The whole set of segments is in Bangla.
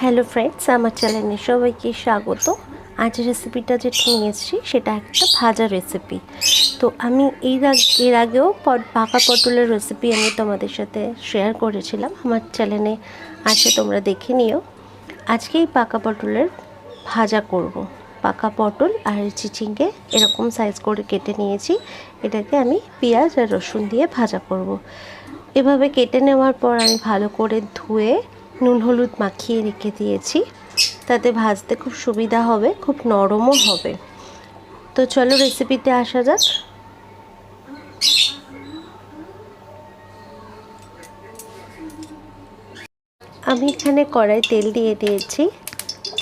হ্যালো ফ্রেন্ডস আমার চ্যানেলে সবাইকে স্বাগত। আজ রেসিপিটা যেটা নিয়ে এসেছি, সেটা একটা ভাজা রেসিপি তো আমি আগে এর আগেও পাকা পটলের রেসিপি আমি তোমাদের সাথে শেয়ার করেছিলাম। আমার চ্যানেলে আছে, তোমরা দেখে নিও। আজকে এই পাকা পটলের ভাজা করব। পাকা পটল আর চিচিঙ্গে এরকম সাইজ করে কেটে নিয়েছি। এটাকে আমি পেঁয়াজ আর রসুন দিয়ে ভাজা করব। এভাবে কেটে নেওয়ার পর আমি ভালো করে ধুয়ে নুন হলুদ মাখিয়ে রেখে দিয়েছি। তাতে ভাজতে খুব সুবিধা হবে, খুব নরমও হবে। তো চলো রেসিপিতে আসা যাক। আমি এখানে কড়াই তেল দিয়ে দিয়েছি।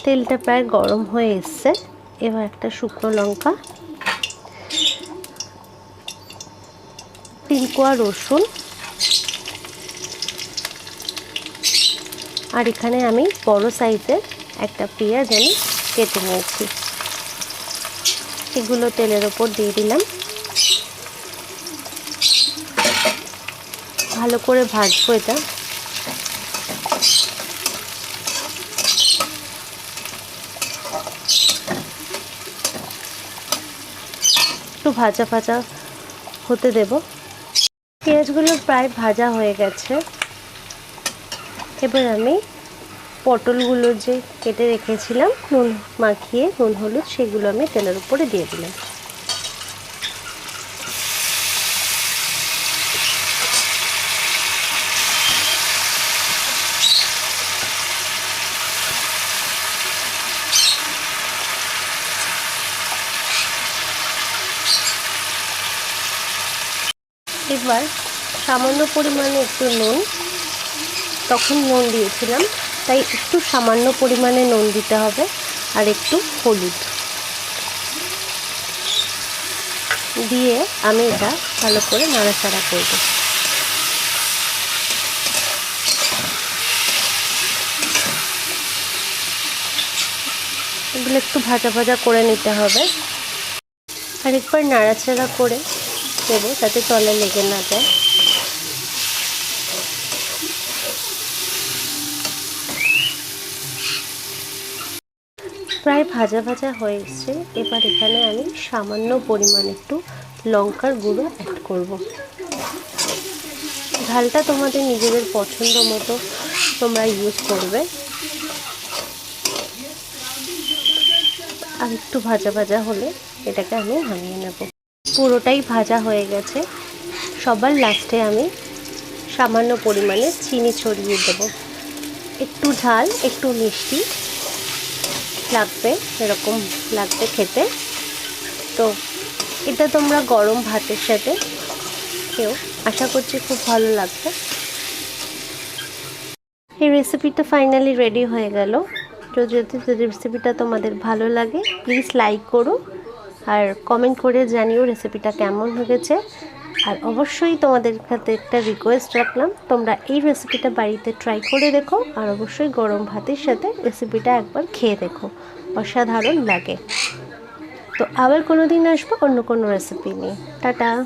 তেলটা প্রায় গরম হয়ে এসছে। এবার একটা শুকনো লঙ্কা, তিন কোয়া রসুন আর এখানে আমি বড় সাইজের একটা পেঁয়াজ আমি কেটে নিয়েছি। এগুলো তেলের ওপর দিয়ে দিলাম। ভালো করে ভাজবো এটা। একটু ভাজা ভাজা হতে দেব। পেঁয়াজগুলো প্রায় ভাজা হয়ে গেছে। এবার আমি পটলগুলো যে কেটে রেখেছিলাম, নুন মাখিয়ে নুন, হলুদ, সেগুলো আমি তেলের উপরে দিয়ে দিলাম। এবার সামান্য পরিমাণে একটু নুন তখন নুন দিয়েছিলাম। তাই একটু সামান্য পরিমাণে নুন দিতে হবে আর একটু হলুদ। দিয়ে আমি এটা ভালো করে নাড়াচাড়া করব। এগুলো একটু ভাজা ভাজা করে নিতে হবে। আরেকবার নাড়াচাড়া করে দেবো যাতে তলে লেগে না যায়। প্রায় ভাজা ভাজা হয়ে এসছে। এবার এখানে আমি সামান্য পরিমাণ একটু লঙ্কার গুঁড়ো অ্যাড করব। ঝালটা তোমাদের নিজেদের পছন্দ মতো তোমরা ইউজ করবে। আর একটু ভাজা ভাজা হলে এটাকে আমি নামিয়ে নেব। পুরোটাই ভাজা হয়ে গেছে। সবার লাস্টে আমি সামান্য পরিমাণে চিনি ছড়িয়ে দেব। একটু ঝাল, একটু মিষ্টি। লাগবে, এরকম লাগবে খেতে। তো এটা তোমরা গরম ভাতের সাথে খেও। আশা করছি খুব ভালো লাগবে। এই রেসিপিটা ফাইনালি রেডি হয়ে গেল। যদি রেসিপিটা তোমাদের ভালো লাগে প্লিজ লাইক করো। আর কমেন্ট করে জানিও রেসিপিটা কেমন হয়েছে। আর অবশ্যই তোমাদের কাছে একটা রিকোয়েস্ট রাখলাম। তোমরা এই রেসিপিটা বাড়িতে ট্রাই করে দেখো আর অবশ্যই গরম ভাতের সাথে রেসিপিটা একবার খেয়ে দেখো। অসাধারণ লাগে। তো আবার কোনো দিন আসব অন্য কোনো রেসিপি নিয়ে। টাটা।